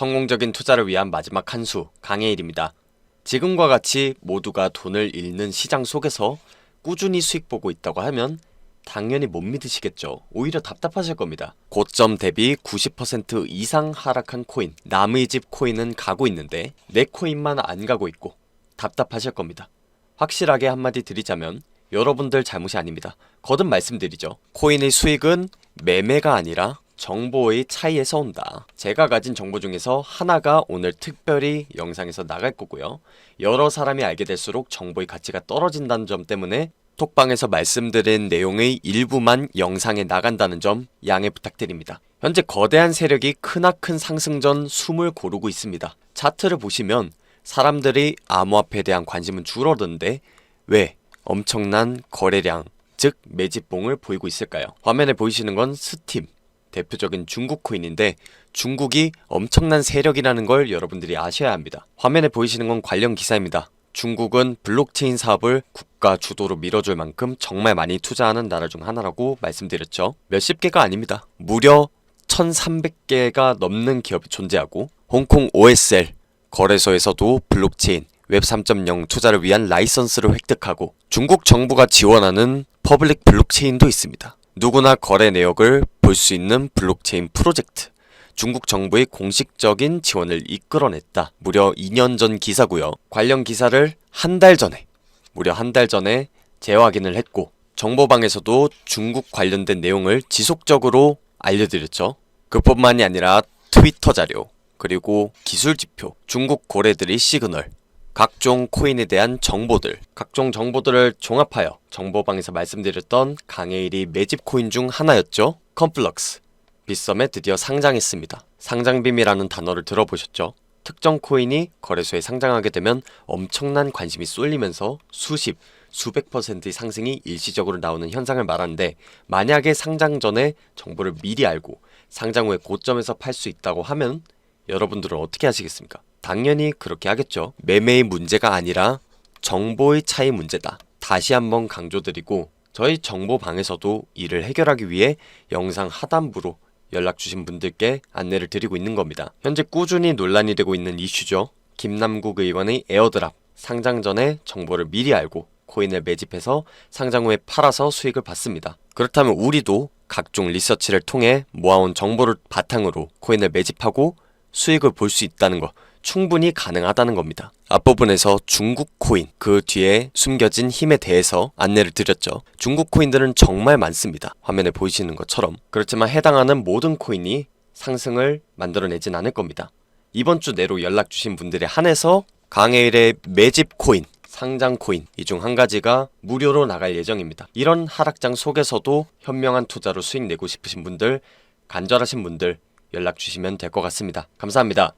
성공적인 투자를 위한 마지막 한 수, 강해일입니다. 지금과 같이 모두가 돈을 잃는 시장 속에서 꾸준히 수익 보고 있다고 하면 당연히 못 믿으시겠죠. 오히려 답답하실 겁니다. 고점 대비 90% 이상 하락한 코인, 남의 집 코인은 가고 있는데 내 코인만 안 가고 있고 답답하실 겁니다. 확실하게 한마디 드리자면 여러분들 잘못이 아닙니다. 거듭 말씀드리죠. 코인의 수익은 매매가 아니라 정보의 차이에서 온다. 제가 가진 정보 중에서 하나가 오늘 특별히 영상에서 나갈 거고요. 여러 사람이 알게 될수록 정보의 가치가 떨어진다는 점 때문에 톡방에서 말씀드린 내용의 일부만 영상에 나간다는 점 양해 부탁드립니다. 현재 거대한 세력이 크나큰 상승전 숨을 고르고 있습니다. 차트를 보시면 사람들이 암호화폐에 대한 관심은 줄어드는데 왜 엄청난 거래량, 즉 매집봉을 보이고 있을까요? 화면에 보이시는 건 스팀, 대표적인 중국 코인인데 중국이 엄청난 세력이라는 걸 여러분들이 아셔야 합니다. 화면에 보이시는 건 관련 기사입니다. 중국은 블록체인 사업을 국가 주도로 밀어줄 만큼 정말 많이 투자하는 나라 중 하나라고 말씀드렸죠. 몇십 개가 아닙니다. 무려 1300개가 넘는 기업이 존재하고 홍콩 OSL 거래소에서도 블록체인 웹 3.0 투자를 위한 라이선스를 획득하고 중국 정부가 지원하는 퍼블릭 블록체인도 있습니다. 누구나 거래 내역을 볼 수 있는 블록체인 프로젝트. 중국 정부의 공식적인 지원을 이끌어냈다. 무려 2년 전 기사고요. 관련 기사를 한 달 전에, 무려 한 달 전에 재확인을 했고 정보방에서도 중국 관련된 내용을 지속적으로 알려드렸죠. 그뿐만이 아니라 트위터 자료, 그리고 기술 지표, 중국 고래들의 시그널, 각종 코인에 대한 정보들, 각종 정보들을 종합하여 정보방에서 말씀드렸던 강해일이 매집 코인 중 하나였죠. 컴플럭스. 빗썸에 드디어 상장했습니다. 상장빔이라는 단어를 들어보셨죠? 특정 코인이 거래소에 상장하게 되면 엄청난 관심이 쏠리면서 수십, 수백 퍼센트의 상승이 일시적으로 나오는 현상을 말하는데 만약에 상장 전에 정보를 미리 알고 상장 후에 고점에서 팔 수 있다고 하면 여러분들은 어떻게 하시겠습니까? 당연히 그렇게 하겠죠. 매매의 문제가 아니라 정보의 차이 문제다. 다시 한번 강조드리고 저희 정보방에서도 이를 해결하기 위해 영상 하단부로 연락 주신 분들께 안내를 드리고 있는 겁니다. 현재 꾸준히 논란이 되고 있는 이슈죠. 김남국 의원의 에어드랍 상장 전에 정보를 미리 알고 코인을 매집해서 상장 후에 팔아서 수익을 받습니다. 그렇다면 우리도 각종 리서치를 통해 모아온 정보를 바탕으로 코인을 매집하고 수익을 볼 수 있다는 거 충분히 가능하다는 겁니다. 앞부분에서 중국 코인, 그 뒤에 숨겨진 힘에 대해서 안내를 드렸죠. 중국 코인들은 정말 많습니다. 화면에 보이시는 것처럼. 그렇지만 해당하는 모든 코인이 상승을 만들어내진 않을 겁니다. 이번 주 내로 연락 주신 분들에 한해서 강해일의 매집 코인, 상장 코인 이 중 한 가지가 무료로 나갈 예정입니다. 이런 하락장 속에서도 현명한 투자로 수익 내고 싶으신 분들, 간절하신 분들 연락 주시면 될 것 같습니다. 감사합니다.